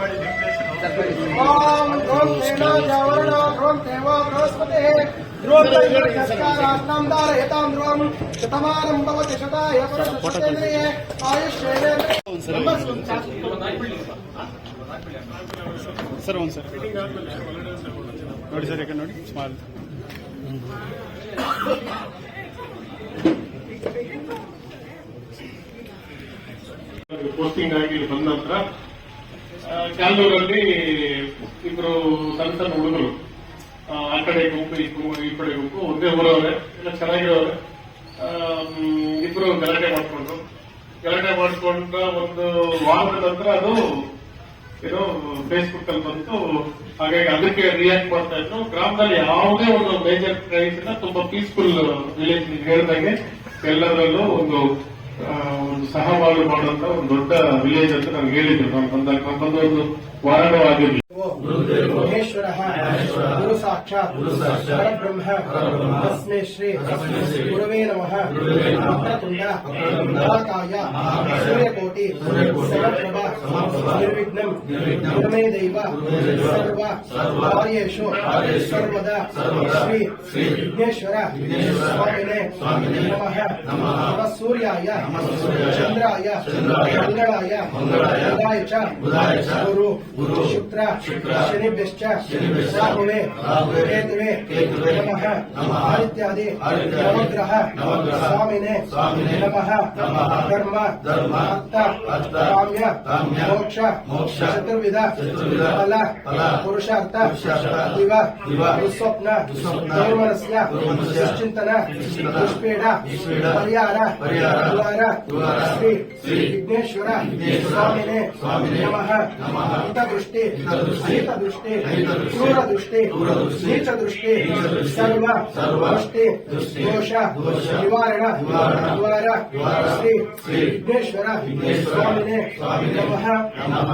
ಮಾಡಿ ಓಂ ಧ್ರುವ್ ಸೇನಾ ಜಾವರಣ ಧ್ರುವ್ ದೇವ ಬೃಹಸ್ಪತಿ. ಧ್ರುವಂದಾರಹಿತಾಂ ಧ್ರುವಂ ಶತಮಾನಂ ಭವತಿ ಶತಾಯ ಪರಶತೇಂದ್ರಿಯೇ ಸರ್ ಒಂದು ಸರ್ ನೋಡಿ ಸರ್ ಯಾಕೆ ನೋಡಿ ಸ್ಮಾಲ್ ಪೋಸ್ಟಿಂಗ್ ಆಗಿ ಬಂದ ನಂತರ ಇಬ್ಬರು ಇಬ್ರು ಸಣ್ಣ ಸಣ್ಣ ಹುಡುಗರು. ಆ ಕಡೆ ಗುಂಪು, ಈ ಕಡೆ ಗುಂಪು, ಒಂದೇ ಊರವ್ರೆ, ಎಲ್ಲ ಚೆನ್ನಾಗಿರೋರೆ ಇಬ್ರು ಗಲಾಟೆ ಮಾಡ್ಕೊಂಡ್ರು ಗಲಾಟೆ ಮಾಡ್ಕೊಂಡ ಒಂದು ವಾರದ ನಂತರ ಅದು ಏನೋ ಫೇಸ್ಬುಕ್ ಅಲ್ಲಿ ಬಂತು ಹಾಗಾಗಿ ಅದಕ್ಕೆ ರಿಯಾಕ್ಟ್ ಮಾಡ್ತಾ ಇದ್ರು. ಗ್ರಾಮದಲ್ಲಿ ಯಾವುದೇ ಒಂದು ಮೇಜರ್ ಕ್ರೈಸ್ ತುಂಬಾ ಪೀಸ್ಫುಲ್ ವಿಲೇಜ್ ಹೇಳಿದಾಗೆ ಎಲ್ಲರಲ್ಲೂ ಒಂದು ಒಂದು ಸಹಬಾಳ್ವೆ ಮಾಡುವಂತ ಒಂದು ದೊಡ್ಡ ವಿಲೇಜ್ ಅಂತ ನಮ್ಗೆ ಹೇಳಿದ್ರು ನಾನು ಬಂದಾಗ ನಾನು ಬಂದ ಒಂದು ವಾರನೂ ಆಗಿರ್ಲಿ ಮಹೇಶ್ವರಃ. ಗುರು ಸಾಕ್ಷಾತ್. ಪರಬ್ರಹ್ಮ. ತಸ್ಮೇ ಶ್ರೀ. ಗುರುವೇ ನಮಃ. తుండ మహాకాయ సూర్యకోటి సమప్రభ నిర్విఘ్నం గురుమే దైవ సర్వ కార్యేషు సర్వదా శ్రీ విఘ్నేశ్వర స్వామినే నమ సూర్యాయ చంద్రాయ మంగళాయ బుధాయ చ గురు శుక్ర శనిభ్యశ్చ రాహువే కేతువే నమ ఇత్యాది నవగ్రహ स्वामिने नमः कर्म धर्म काम्य मोक्ष चतुर्विध फल पुरुषार्थ दिव दुःस्वप्न दुर्मनस्य दुश्चिन्तन दुष्पीड परिहार द्वार श्री विघ्नेश्वर स्वामिने नमः हितदृष्टि हितदृष्टि क्रूरदृष्टि नीचदृष्टि सर्व दृष्टि दोष నివారణ నివార శ్రీ విఘ్నేశ్వర స్వామినే నమ